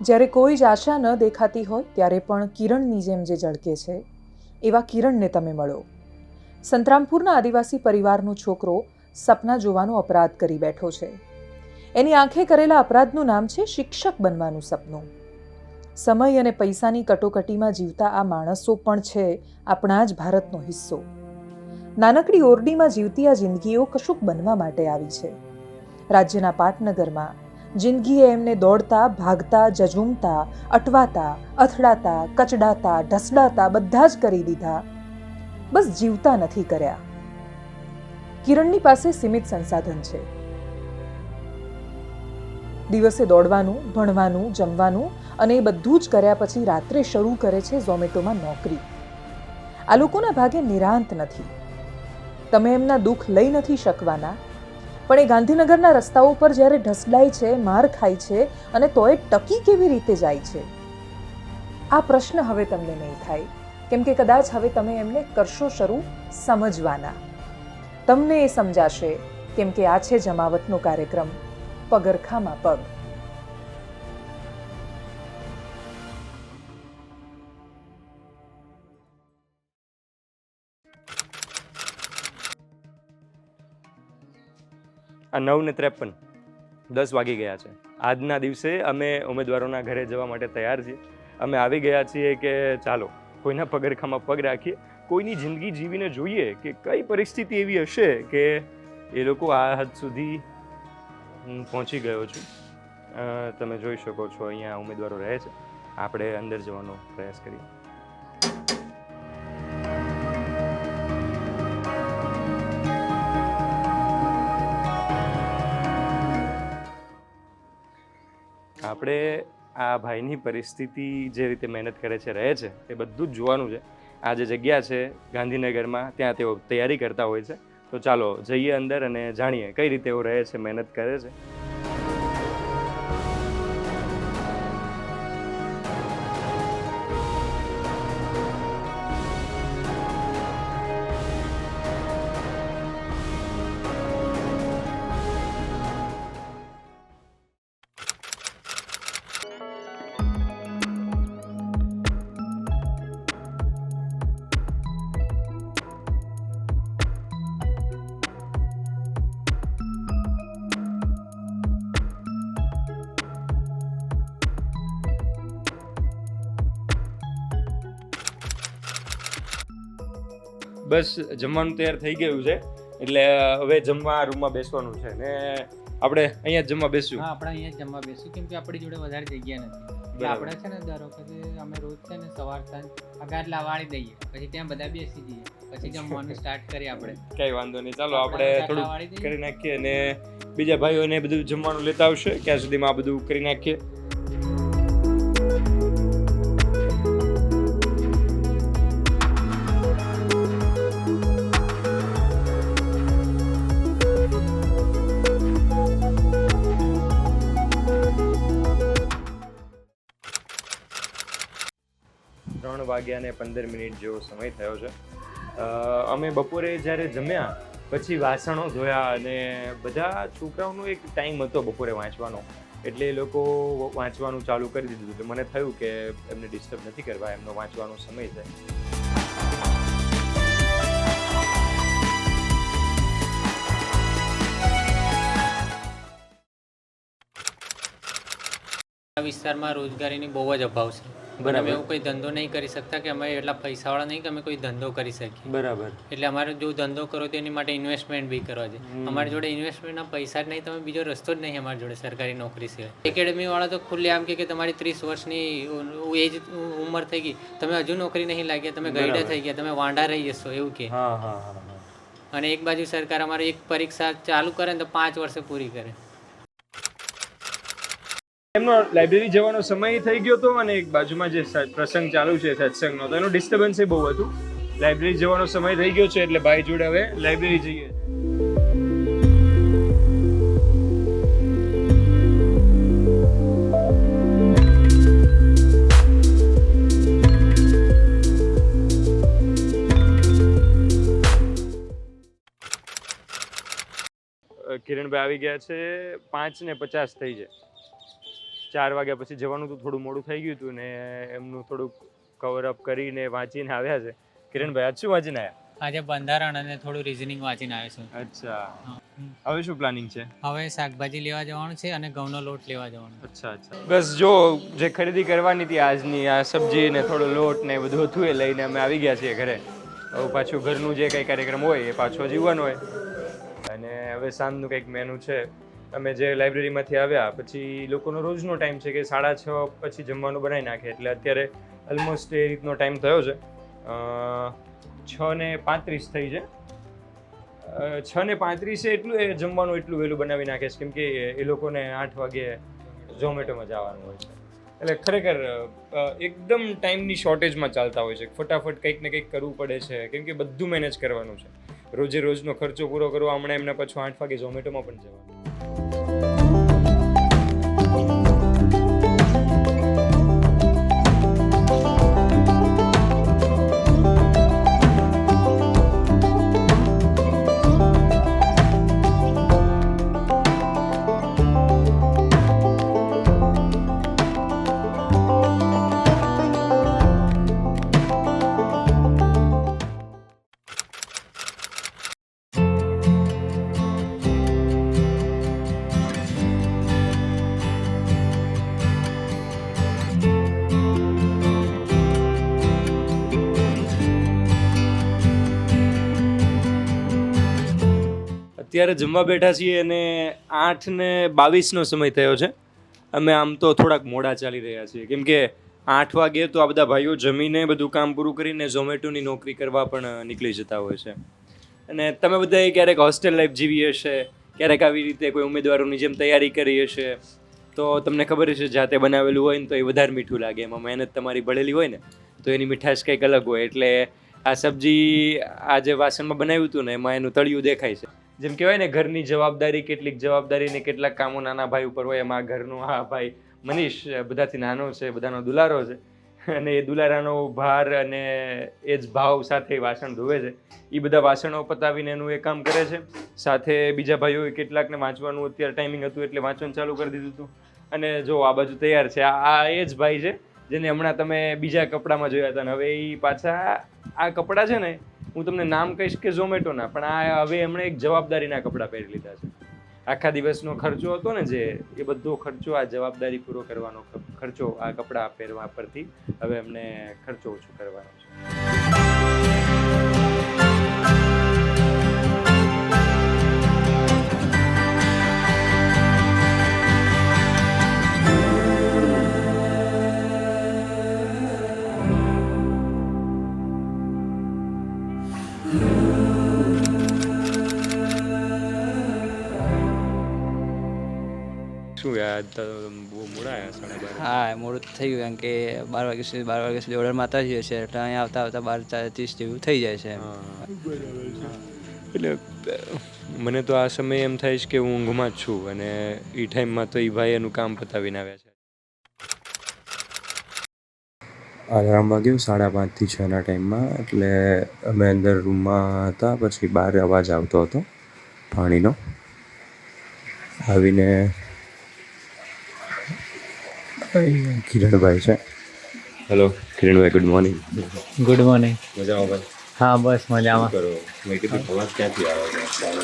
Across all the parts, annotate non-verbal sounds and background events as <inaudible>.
જ્યારે કોઈ જ આશા ન દેખાતી હોય, ત્યારે પણ કિરણની જેમ જે ઝળકે છે, એવા કિરણને તમે મળો. સંતરામપુરના આદિવાસી પરિવારનો છોકરો સપના જોવાનો અપરાધ કરી બેઠો છે. એની આંખે કરેલા અપરાધનું નામ છે શિક્ષક બનવાનું સપનું. સમય અને પૈસાની કટોકટીમાં જીવતા આ માણસો પણ છે આપણા જ ભારતનો હિસ્સો. નાનકડી ઓરડીમાં જીવતી આ જિંદગીઓ કશુંક બનવા માટે આવી છે. રાજ્યના પાટનગરમાં જિંદગીએ એમને દોડતા, ભાગતા જજુમતા અટવાતા, અથડાતા, કચડાતા, ઢસડાતા બધા જ કરી દીધા. બસ જીવતા નથી કર્યા. કિરણની પાસે સીમિત સંસાધન છે. દિવસે દોડવાનું, ભણવાનું, જમવાનું અને એ બધું જ કર્યા પછી રાત્રે શરૂ કરે છે ઝોમેટોમાં નોકરી. આ લોકોના ભાગે નિરાંત નથી. તમે એમના દુઃખ લઈ નથી શકવાના. પણ એ ગાંધીનગરના રસ્તાઓ પર જ્યારે ઢસડાય છે, માર ખાય છે અને તોય ટકી કેવી રીતે જાય છે? આ પ્રશ્ન હવે તમને નહીં થાય. કેમ કે કદાચ હવે તમે એમને કરશો શરૂ સમજવાના. તમને એ સમજાશે, કેમ કે આ છે જમાવટનો કાર્યક્રમ. પગરખામાં પગ. આ નવ ને ત્રેપન. દસ વાગી ગયા છે. આજના દિવસે અમે ઉમેદવારોના ઘરે જવા માટે તૈયાર છીએ. અમે આવી ગયા છીએ કે ચાલો, કોઈના પગરખામાં પગ રાખીએ, કોઈની જિંદગી જીવીને જોઈએ કે કઈ પરિસ્થિતિ એવી હશે કે એ લોકો આ હદ સુધી હું પહોંચી ગયો છું. તમે જોઈ શકો છો, અહીંયા ઉમેદવારો રહે છે. આપણે અંદર જવાનો પ્રયાસ કરીએ. આપણે આ ભાઈની પરિસ્થિતિ જે રીતે મહેનત કરે છે, રહે છે એ બધું જ જોવાનું છે. આ જે જગ્યા છે ગાંધીનગરમાં, ત્યાં તેઓ તૈયારી કરતા હોય છે. તો ચાલો જઈએ અંદર અને જાણીએ કઈ રીતે એઓ રહે છે, મહેનત કરે છે. બસ જમવાનું તૈયાર થઈ ગયું છે. એટલે હવે જમવા રૂમમાં બેસવાનું છે ને આપણે અહીંયા જ જમવા બેસું હા આપણે અહીંયા જ જમવા બેસું કેમ કે આપણી જોડે વધારે જગ્યા નથી. એટલે આપણે છે ને દર વખતે અમે રોજ છે ને સવાર સાંજ આ ગાટલા વાળી દઈએ પછી ત્યાં બધા બેસી જઈએ પછી જમવાનું સ્ટાર્ટ કરીએ આપણે. કઈ વાંધો નહીં. ચાલો આપણે થોડું કરી નાખીએ અને બીજા ભાઈઓને બધું જમવાનું લેતા આવશે. ક્યાં સુધીમાં આ બધું કરી નાખીએ. વાગ્યા ને પંદર મિનિટ જેવો સમય થયો છે. અમે બપોરે જ્યારે જમ્યા, પછી વાસણો ધોયા અને બધા છોકરાઓનો એક ટાઈમ હતો બપોરે વાંચવાનો. એટલે એ લોકો વાંચવાનું ચાલુ કરી દીધું એટલે મને થયું કે એમને ડિસ્ટર્બ નથી કરવા, એમનો વાંચવાનો સમય છે. આ વિસ્તારમાં રોજગારીની બહુ જ અભાવ છે. બરાબર. એવું કોઈ ધંધો નહીં કરી શકતા કે અમે એટલા પૈસાવાળા નહીં કે અમે કોઈ ધંધો કરી શકીએ. બરાબર. એટલે અમારે જો ધંધો કરો તો એની માટે ઇન્વેસ્ટમેન્ટ બી કરવા છે. અમારી જોડે ઇન્વેસ્ટમેન્ટના પૈસા જ નહીં તમે બીજો રસ્તો જ નહીં અમારી જોડે સરકારી નોકરી સિવાય. એકેડમીવાળા તો ખુલ્લે આમ કે તમારી ત્રીસ વર્ષની એજ ઉંમર થઈ ગઈ. તમે હજુ નોકરી નહીં લાગ્યા તમે ગઈડા થઈ ગયા તમે વાંઢા રહી જશો એવું કે. અને એક બાજુ સરકાર અમારી એક પરીક્ષા ચાલુ કરે ને તો પાંચ વર્ષે પૂરી કરે. એમનો લાઇબ્રેરી જવાનો સમય થઈ ગયો હતો અને એક બાજુમાં જે પ્રસંગ ચાલુ છે, સત્સંગનો, તો એનું ડિસ્ટર્બન્સ બહુ હતું. લાઇબ્રેરી જવાનો સમય થઈ ગયો છે એટલે ભાઈ જોડે હવે લાઇબ્રેરી જઈએ. કિરણભાઈ આવી ગયા છે પાંચ ને પચાસ થઈ છે ચાર વાગ્યા પછી જવાનું તો થોડું મોડું થઈ ગયું હતું ને એમનું થોડુંક કવર અપ કરીને વાંચીને આવ્યા છે. કિરણભાઈ આજ શું વાંચીને આવ્યા? આજે બંધારણ અને થોડું રિઝનિંગ વાંચીને આવ્યો છું. અચ્છા. હવે શું પ્લાનિંગ છે? હવે શાકભાજી લેવા જવાનું છે અને ઘઉંનો લોટ લેવા જવાનું અચ્છા અચ્છા. બસ જો જે ખરીદી કરવાની હતી આજની આ સબ્જી ને થોડો લોટ ને બધું હતું એ લઈને અમે આવી ગયા છીએ ઘરે. હવે પાછું ઘરનું જે કંઈ કાર્યક્રમ હોય એ પાછો જીવવાનો હોય. અને હવે સાંજનું કંઈક મેનુ છે. અમે જે લાઇબ્રેરીમાંથી આવ્યા, પછી લોકોનો રોજનો ટાઈમ છે કે સાડા છ પછી જમવાનું બનાવી નાખે, એટલે અત્યારે ઓલમોસ્ટ એ રીતનો ટાઈમ થયો છે. છ ને પાંત્રીસ થઈ છે. છ ને પાંત્રીસે એટલું એ જમવાનું એટલું વહેલું બનાવી નાખે છે, કેમ કે એ લોકોને આઠ વાગે ઝોમેટોમાં જવાનું હોય છે. એટલે ખરેખર એકદમ ટાઈમની શોર્ટેજમાં ચાલતા હોય છે ફટાફટ કંઈક ને કંઈક કરવું પડે છે, કેમ કે બધું મેનેજ કરવાનું છે. રોજે રોજનો ખર્ચો પૂરો કરવા હમણાં એમને પાછું આઠ વાગે ઝોમેટોમાં પણ જવાનું. અત્યારે જમવા બેઠા છીએ અને આઠ ને બાવીસનો સમય થયો છે. અમે આમ તો થોડાક મોડા ચાલી રહ્યા છીએ. કેમ કે આઠ વાગે તો આ બધા ભાઈઓ જમીને બધું કામ પૂરું કરીને ઝોમેટોની નોકરી કરવા પણ નીકળી જતા હોય છે. અને તમે બધાએ ક્યારેક હોસ્ટેલ લાઈફ જીવી હશે, ક્યારેક આવી રીતે કોઈ ઉમેદવારોની જેમ તૈયારી કરી હશે, તો તમને ખબર છે જાતે બનાવેલું હોય ને તો એ વધારે મીઠું લાગે. એમાં મહેનત તમારી ભળેલી હોય ને, તો એની મીઠાશ કંઈક અલગ હોય. એટલે આ સબ્જી આ જે વાસણમાં બનાવ્યું હતું ને, એમાં એનું તળિયું દેખાય છે. જેમ કહેવાય ને, ઘરની જવાબદારી, કેટલીક જવાબદારી ને કેટલાક કામો નાના ભાઈ ઉપર હોય, એમાં ઘરનું હા ભાઈ મનીષ બધાથી નાનો છે, બધાનો દુલારો છે. અને એ દુલારાનો ભાર અને એ જ ભાવ સાથે વાસણ ધોવે છે. એ બધા વાસણો પતાવીને એનું એ કામ કરે છે. સાથે બીજા ભાઈઓએ કેટલાકને વાંચવાનું, અત્યારે ટાઈમિંગ હતું એટલે વાંચવાનું ચાલુ કરી દીધું હતું. અને જો આ બાજુ તૈયાર છે. આ એ જ ભાઈ છે, જેને હમણાં તમે બીજા કપડામાં જોયા હતા. ને હવે એ પાછા આ કપડાં છે ને હું તમને નામ કહીશ કે ઝોમેટોના પણ આ હવે એમણે એક જવાબદારીના કપડાં પહેરી લીધા છે. આખા દિવસનો ખર્ચો હતો ને જે, એ બધો ખર્ચો આ જવાબદારી પૂરો કરવાનો ખર્ચો આ કપડાં પહેરવા પરથી હવે એમને ખર્ચો ઓછો કરવાનો છે. શું યાર તો બહુ મોડા આવ્યા સાડા બાર. હા મોડું થઈ ગયું કારણ કે બાર વાગ્યા સુધી બાર વાગ્યા સુધી ઓર્ડરમાં આવતા જઈએ છીએ એટલે અહીંયા આવતા આવતા બાર ત્રીસ જેવું થઈ જાય છે એટલે મને તો આ સમયે એમ થાય છે કે હું ઊંઘમાં જ છું અને એ ટાઈમમાં તો એ ભાઈ એનું કામ પતાવીને આવ્યા છે. અલાર્મ વાગ્યું સાડા પાંચથી છના ટાઈમમાં એટલે અમે અંદર રૂમમાં હતા પછી બહાર અવાજ આવતો હતો પાણીનો. આવીને કિરણભાઈ છે. Hello Kiranbhai good morning good morning મજામાં ભાઈ? હા બસ મજામાં.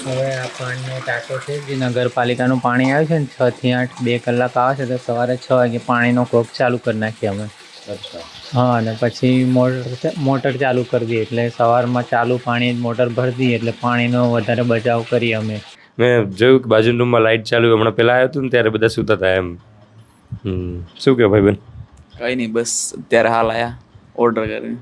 હવે આ પાણીનો ટાંકો છે જે નગરપાલિકાનું પાણી આવે છે ને છ થી આઠ બે કલાક આવે છે તો સવારે છ વાગે પાણીનો કોક ચાલુ કરી નાખીએ અમે. હા અને પછી મોટર મોટર ચાલુ કરી દઈએ એટલે સવારમાં ચાલુ પાણી મોટર ભરી દઈએ એટલે પાણીનો વધારે બચાવ કરીએ અમે. મેં જોયું કે બાજુ રૂમમાં લાઇટ ચાલુ હમણાં પહેલાં આવ્યો હતું ને ત્યારે બધા સૂતા હતા એમ. હમ શું કહો ભાઈ બેન કંઈ નહીં બસ અત્યારે હાલ આવ્યા ઓર્ડર કરીને.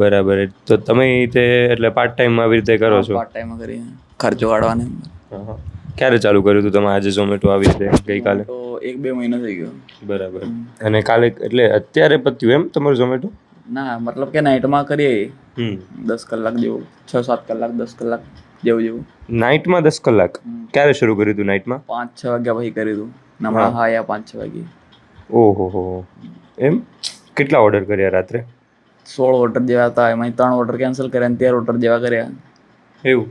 બરાબર તો તમે તે એટલે પાર્ટ ટાઈમ આવી રીતે કરો છો? પાર્ટ ટાઈમ કરીને ખર્ચો કાઢવાને હા. ક્યારે ચાલુ કર્યું હતું? તમે આજે ઝોમેટો આવી રીતે ગઈકાલે? તો એક બે મહિનો થઈ ગયો. બરાબર. અને કાલે એટલે અત્યારે પત્યું એમ તમારું ઝોમેટો? ના મતલબ કે નાઇટમાં કરીએ. દસ કલાક જેવું. છ સાત કલાક દસ કલાક જેવું જેવું. નાઇટમાં દસ કલાક? ક્યારે શરૂ કર્યું હતું નાઇટમાં? પાંચ છ વાગ્યા પછી કર્યું હતું. હમણાં હા. યા પાંચ છ વાગે. ઓહો હો એમ? કેટલા ઓર્ડર કર્યા રાત્રે? સોળ ઓર્ડર જેવા હતા. એમાં ત્રણ ઓર્ડર કેન્સલ કર્યા અને તેર ઓર્ડર જેવા કર્યા. એવું.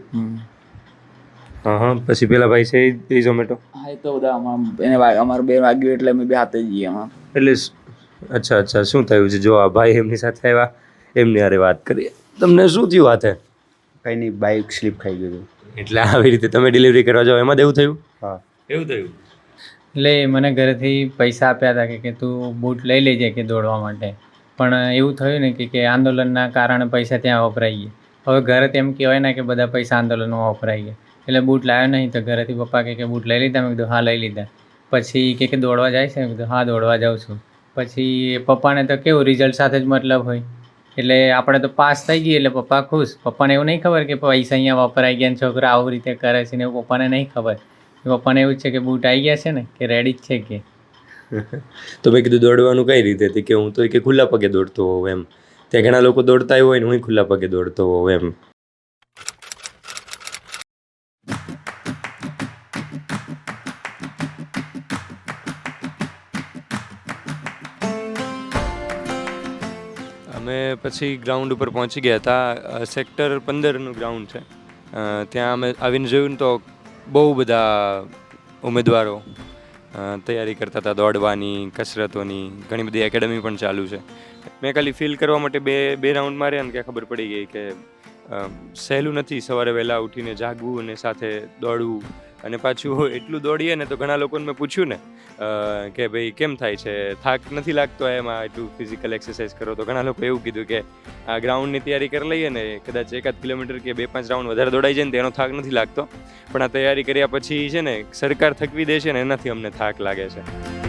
હા હા. પછી પેલા ભાઈ છે એ- ઝોમેટો? હા એ તો બધા અમાર એને અમારું બે વાગ્યું એટલે અમે બે હાથે જ જઈએ એમાં એટલે અચ્છા અચ્છા. શું થયું છે? જો આ ભાઈ એમની સાથે આવ્યા એમની અરે વાત કરીએ તમને શું થયું હાથે? કંઈ નહીં બાઇક સ્લીપ ખાઈ ગયું હતું. એટલે આવી રીતે તમે ડિલિવરી કરવા જાઓ એમાં એવું થયું? હા. એવું થયું? એટલે મને ઘરેથી પૈસા આપ્યા હતા કે કે તું બૂટ લઈ લેજે કે દોડવા માટે. પણ એવું થયું ને કે કે આંદોલનના કારણે પૈસા ત્યાં વપરાઈ ગયા. હવે ઘરે તેમ કહેવાય ને કે બધા પૈસા આંદોલનમાં વપરાઈ ગયા. એટલે બૂટ લાવ્યો નહીં તો ઘરેથી પપ્પા કહે કે બૂટ લઈ લીધા. મેં કીધું, હા, લઈ લીધા. પછી કે કે, દોડવા જાય છે? મેં કીધું, હા, દોડવા જાઉં છું. પછી પપ્પાને તો કેવું રિઝલ્ટ સાથે જ મતલબ હોય. એટલે આપણે તો પાસ થઈ ગઈ, એટલે પપ્પા ખુશ. પપ્પાને એવું નહીં ખબર કે પૈસા અહીંયા વપરાઈ ગયા ને છોકરા આવું રીતે કરે છે ને એવું પપ્પાને નહીં ખબર. પપ્પાને એવું છે કે બૂટ આવી ગયા છે ને, કે રેડી જ છે કે. <laughs> તો મેં કીધું, દોડવાનું કઈ રીતે? હતી કે, હું તો કે ખુલ્લા પગે દોડતો હોઉં એમ. ત્યાં ઘણા લોકો દોડતા હોય ને, હું ખુલ્લા પગે દોડતો હોઉં એમ. અમે પછી ગ્રાઉન્ડ ઉપર પહોંચી ગયા હતા. સેક્ટર પંદરનું ગ્રાઉન્ડ છે. ત્યાં અમે આવીને જોયું તો બહુ બધા ઉમેદવારો તૈયારી કરતા હતા. દોડવાની, કસરતોની, ઘણી બધી એકેડમી પણ ચાલુ છે. મેં ખાલી ફીલ કરવા માટે બે બે રાઉન્ડ માર્યા ને કે ખબર પડી ગઈ કે સહેલું નથી સવારે વહેલા ઉઠીને જાગવું અને સાથે દોડવું. અને પાછું <laughs> એટલું દોડીએ ને તો ઘણા લોકોને મેં પૂછ્યું ને કે ભાઈ કેમ થાય છે? થાક નથી લાગતો એમાં એટલું ફિઝિકલ એક્સરસાઇઝ કરો? તો ઘણા લોકો એવું કીધું કે આ ગ્રાઉન્ડની તૈયારી કરી લઈએ ને, કદાચ એકાદ કિલોમીટર કે બે પાંચ રાઉન્ડ વધારે દોડાઈ જાય ને તેનો થાક નથી લાગતો. પણ આ તૈયારી કર્યા પછી છે ને, સરકાર થકવી દે છે ને, એનાથી અમને થાક લાગે છે.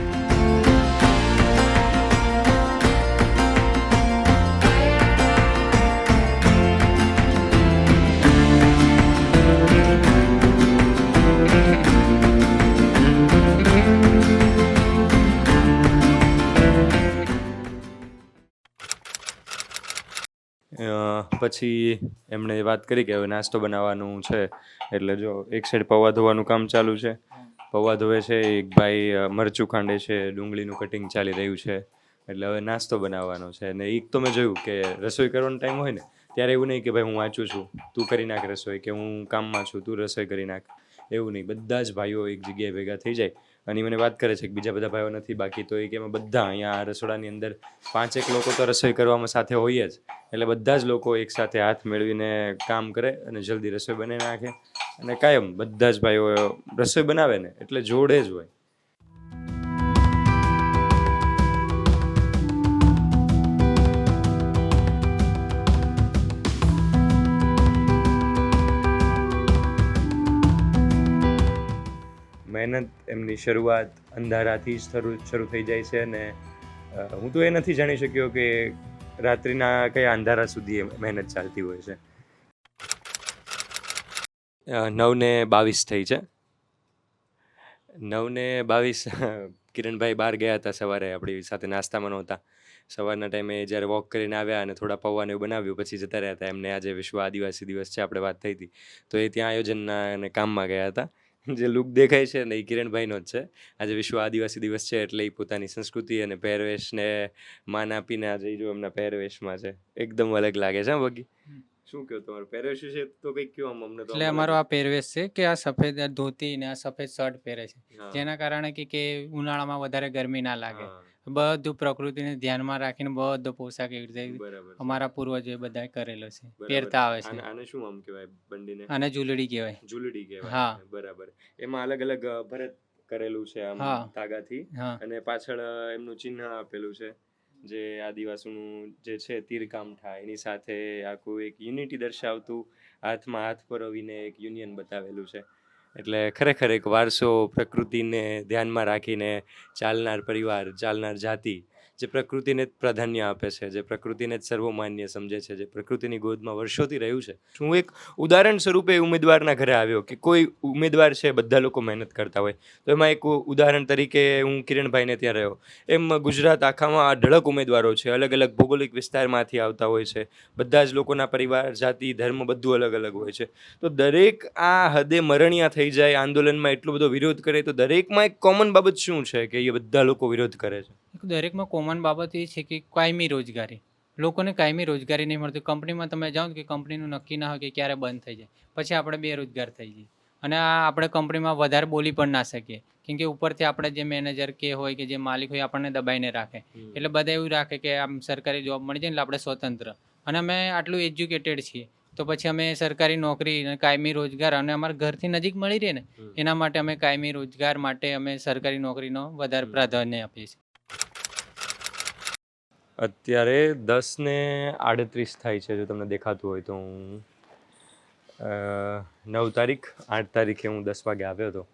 પછી એમણે વાત કરી કે હવે નાસ્તો બનાવવાનું છે. એટલે જો એક સાઈડ પૌવા ધોવાનું કામ ચાલુ છે. પૌવા ધોવે છે, એક ભાઈ મરચું ખાંડે છે, ડુંગળીનું કટિંગ ચાલી રહ્યું છે. એટલે હવે નાસ્તો બનાવવાનો છે. અને એક તો મેં જોયું કે રસોઈ કરવાનો ટાઈમ હોય ને, ત્યારે એવું નહીં કે ભાઈ હું વાંચું છું, તું કરી નાખ રસોઈ, કે હું કામમાં છું, તું રસોઈ કરી નાખ. એવું નહીં. બધા જ ભાઈઓ એક જગ્યાએ ભેગા થઈ જાય. અને મને વાત કરે છે કે બીજા બધા ભાઈઓ નથી, બાકી તો એ કે અમે બધા અહીંયા રસોડાની અંદર પાંચેક લોકો તો રસોઈ કરવામાં સાથે હોઈએ જ. એટલે બધા જ લોકો એકસાથે હાથ મેળવીને કામ કરે અને જલ્દી રસોઈ બનાવી નાખે. અને કાયમ બધા જ ભાઈઓ રસોઈ બનાવે ને એટલે જોડે જ હોય. મહેનત એમની શરૂઆત અંધારાથી જ શરૂ શરૂ થઈ જાય છે અને હું તો એ નથી જાણી શક્યો કે રાત્રિના કયા અંધારા સુધી મહેનત ચાલતી હોય છે. નવને બાવીસ થઈ છે. નવને બાવીસ, <laughs> કિરણભાઈ બહાર ગયા હતા સવારે આપણી સાથે નાસ્તામાં નહોતા. સવારના ટાઈમે જ્યારે વોક કરીને આવ્યા અને થોડા પૌવાને એવું બનાવ્યું, પછી જતા રહ્યા હતા. એમને આજે વિશ્વ આદિવાસી દિવસ છે, આપણે વાત થઈ હતી. તો એ ત્યાં આયોજનના અને કામમાં ગયા હતા. જે લુક દેખાય છે ને એ કિરણભાઈનો જ છે. આજે વિશ્વ આદિવાસી દિવસ છે એટલે એ પોતાની સંસ્કૃતિ અને પહેરવેશને માન આપીને આજે જો એમના પહેરવેશમાં છે. એકદમ અલગ લાગે છે હા બગી શું કહો તમારો? પહેરવેશ છે તો કંઈક કયો આમ અમને એટલે અમારો આ પહેરવેશ છે કે આ સફેદ ધોતી ને આ સફેદ શર્ટ પહેરે છે. જેના કારણે કે કે ઉનાળામાં વધારે ગરમી ના લાગે. બધું પ્રકૃતિને ધ્યાનમાં રાખીને બધો પોશાક એવી રીતે અમારા પૂર્વજોએ બધા કરેલો છે. પહેરતા આવે છે. આને શું આમ કહેવાય બંડીને? આને જુલડી કહેવાય. જુલડી કહેવાય. હા. બરાબર. એમાં અલગ અલગ ભરત કરેલું છે આમ તાગાથી અને પાછળ એમનું ચિહ્ન આપેલું છે જે આદિવાસીનું જે છે તીરકામ થાય એની સાથે આખું એક યુનિટી દર્શાવતું હાથમાં હાથ પરોવીને એક યુનિયન બતાવેલું છે. એટલે ખરેખર એક વારસો પ્રકૃતિને ધ્યાનમાં રાખીને ચાલનાર પરિવાર ચાલનાર જાતિ જે પ્રકૃતિને જ પ્રાધાન્ય આપે છે, જે પ્રકૃતિને જ સર્વમાન્ય સમજે છે, જે પ્રકૃતિની ગોદમાં વર્ષોથી રહ્યું છે. હું એક ઉદાહરણ સ્વરૂપે ઉમેદવારના ઘરે આવ્યો કે કોઈ ઉમેદવાર છે, બધા લોકો મહેનત કરતા હોય. તો એમાં એક ઉદાહરણ તરીકે હું કિરણભાઈને ત્યાં રહ્યો. એમ ગુજરાત આખામાં આ ઢળક ઉમેદવારો છે અલગ અલગ ભૌગોલિક વિસ્તારમાંથી આવતા હોય છે. બધા જ લોકોના પરિવાર, જાતિ, ધર્મ બધું અલગ અલગ હોય છે. તો દરેક આ હદે મરણિયા થઈ જાય, આંદોલનમાં એટલો બધો વિરોધ કરે, તો દરેકમાં એક કોમન બાબત શું છે કે એ બધા લોકો વિરોધ કરે છે? દરેકમાં કોમન બાબત એ છે કે કાયમી રોજગારી. લોકોને કાયમી રોજગારી નહીં મળતી. કંપનીમાં તમે જાઓ ને કે કંપનીનું નક્કી ના હોય કે ક્યારે બંધ થઈ જાય. પછી આપણે બેરોજગાર થઈ જઈએ. અને આ આપણે કંપનીમાં વધારે બોલી પણ ના શકીએ. કેમ કે ઉપરથી આપણે જે મેનેજર કે હોય કે જે માલિક હોય આપણને દબાઈને રાખે. એટલે બધા એવું રાખે કે આમ સરકારી જોબ મળી જાય એટલે આપણે સ્વતંત્ર. અને અમે આટલું એજ્યુકેટેડ છીએ. તો પછી અમે સરકારી નોકરી અને કાયમી રોજગાર અને અમારા ઘરથી નજીક મળી રહે ને. એના માટે અમે કાયમી રોજગાર માટે અમે સરકારી નોકરીનો વધારે પ્રાધાન્ય આપીએ છીએ. અત્યારે દસ ને આડત્રીસ થાય છે, જો તમને દેખાતું હોય તો હું નવ તારીખ, આઠ તારીખે હું દસ વાગે આવ્યો હતો.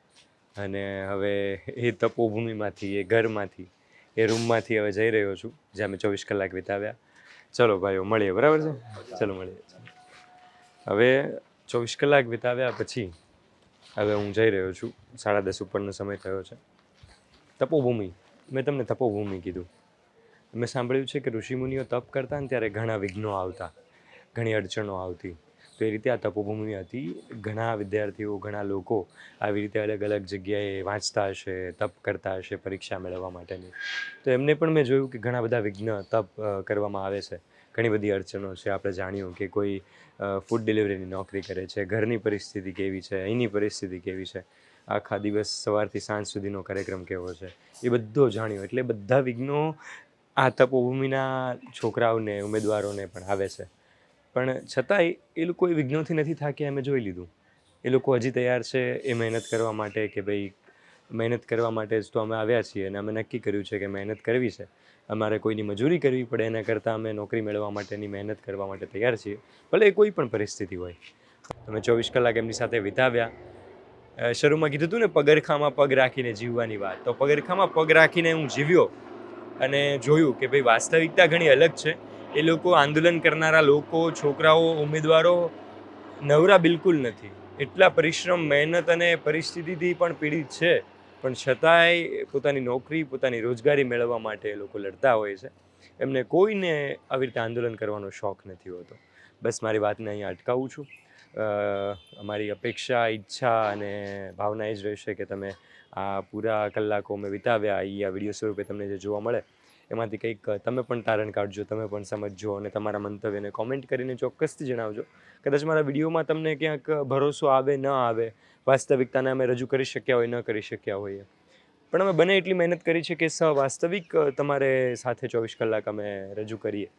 અને હવે એ તપોભૂમિમાંથી, એ ઘરમાંથી, એ રૂમમાંથી હવે જઈ રહ્યો છું, જ્યાં મેં ચોવીસ કલાક વિતાવ્યા. ચલો ભાઈઓ, મળીએ, બરાબર છે? ચલો, મળીએ હવે ચોવીસ કલાક વિતાવ્યા પછી હવે હું જઈ રહ્યો છું. સાડા દસ ઉપરનો સમય થયો છે. તપોભૂમિ, મેં તમને તપોભૂમિ કીધું. મેં સાંભળ્યું છે કે ઋષિમુનિઓ તપ કરતા ને ત્યારે ઘણા વિઘ્નો આવતા, ઘણી અડચણો આવતી. તો એ રીતે આ તપોભૂમિ હતી. ઘણા વિદ્યાર્થીઓ, ઘણા લોકો આવી રીતે અલગ અલગ જગ્યાએ વાંચતા હશે, તપ કરતા હશે પરીક્ષા મેળવવા માટેની. તો એમને પણ મેં જોયું કે ઘણા બધા વિઘ્ન તપ કરવામાં આવે છે. ઘણી બધી અડચણો છે. આપણે જાણ્યું કે કોઈ ફૂડ ડિલિવરીની નોકરી કરે છે, ઘરની પરિસ્થિતિ કેવી છે અહીંની પરિસ્થિતિ કેવી છે. આખા દિવસ સવારથી સાંજ સુધીનો કાર્યક્રમ કેવો છે? એ બધો જાણ્યો. એટલે બધા વિઘ્નો આ તપોભૂમિના છોકરાઓને, ઉમેદવારોને પણ આવે છે. પણ છતાંય એ લોકો એ વિઘ્નોથી નથી થાક્યા અમે જોઈ લીધું. એ લોકો હજી તૈયાર છે એ મહેનત કરવા માટે કે ભાઈ મહેનત કરવા માટે જ તો અમે આવ્યા છીએ અને અમે નક્કી કર્યું છે કે મહેનત કરવી છે. અમારે કોઈની મજૂરી કરવી પડે, એના કરતાં અમે નોકરી મેળવવા માટેની મહેનત કરવા માટે તૈયાર છીએ. ભલે એ કોઈ પણ પરિસ્થિતિ હોય. અમે ચોવીસ કલાક એમની સાથે વિતાવ્યા. શરૂમાં કીધું હતું ને, પગરખામાં પગ રાખીને જીવવાની વાત. તો પગરખામાં પગ રાખીને હું જીવ્યો. અને જોયું કે ભાઈ વાસ્તવિકતા ઘણી અલગ છે. એ લોકો આંદોલન કરનારા લોકો, છોકરાઓ, ઉમેદવારો નવરા બિલકુલ નથી. એટલા પરિશ્રમ, મહેનત અને પરિસ્થિતિથી પણ પીડિત છે. પણ છતાંય પોતાની નોકરી, પોતાની રોજગારી મેળવવા માટે એ લોકો લડતા હોય છે. એમને કોઈને આવી રીતે આંદોલન કરવાનો શોખ નથી હોતો. બસ મારી વાતને અહીંયા અટકાવું છું. અમારી અપેક્ષા, ઈચ્છા અને ભાવના એ જ રહેશે કે તમે આ પૂરા કલાકો મેં વિતાવ્યા એ આ વીડિયો સ્વરૂપે તમને જે જોવા મળે, એમાંથી કંઈક તમે પણ તારણ કાઢજો, તમે પણ સમજજો અને તમારા મંતવ્યને કોમેન્ટ કરીને ચોક્કસથી જણાવજો. કદાચ મારા વિડીયોમાં તમને ક્યાંક ભરોસો આવે, ન આવે, વાસ્તવિકતાને અમે રજૂ કરી શક્યા હોય, ન કરી શક્યા હોઈએ. પણ અમે બને એટલી મહેનત કરી છે કે સવાસ્તવિક તમારે સાથે ચોવીસ કલાક અમે રજૂ કરીએ.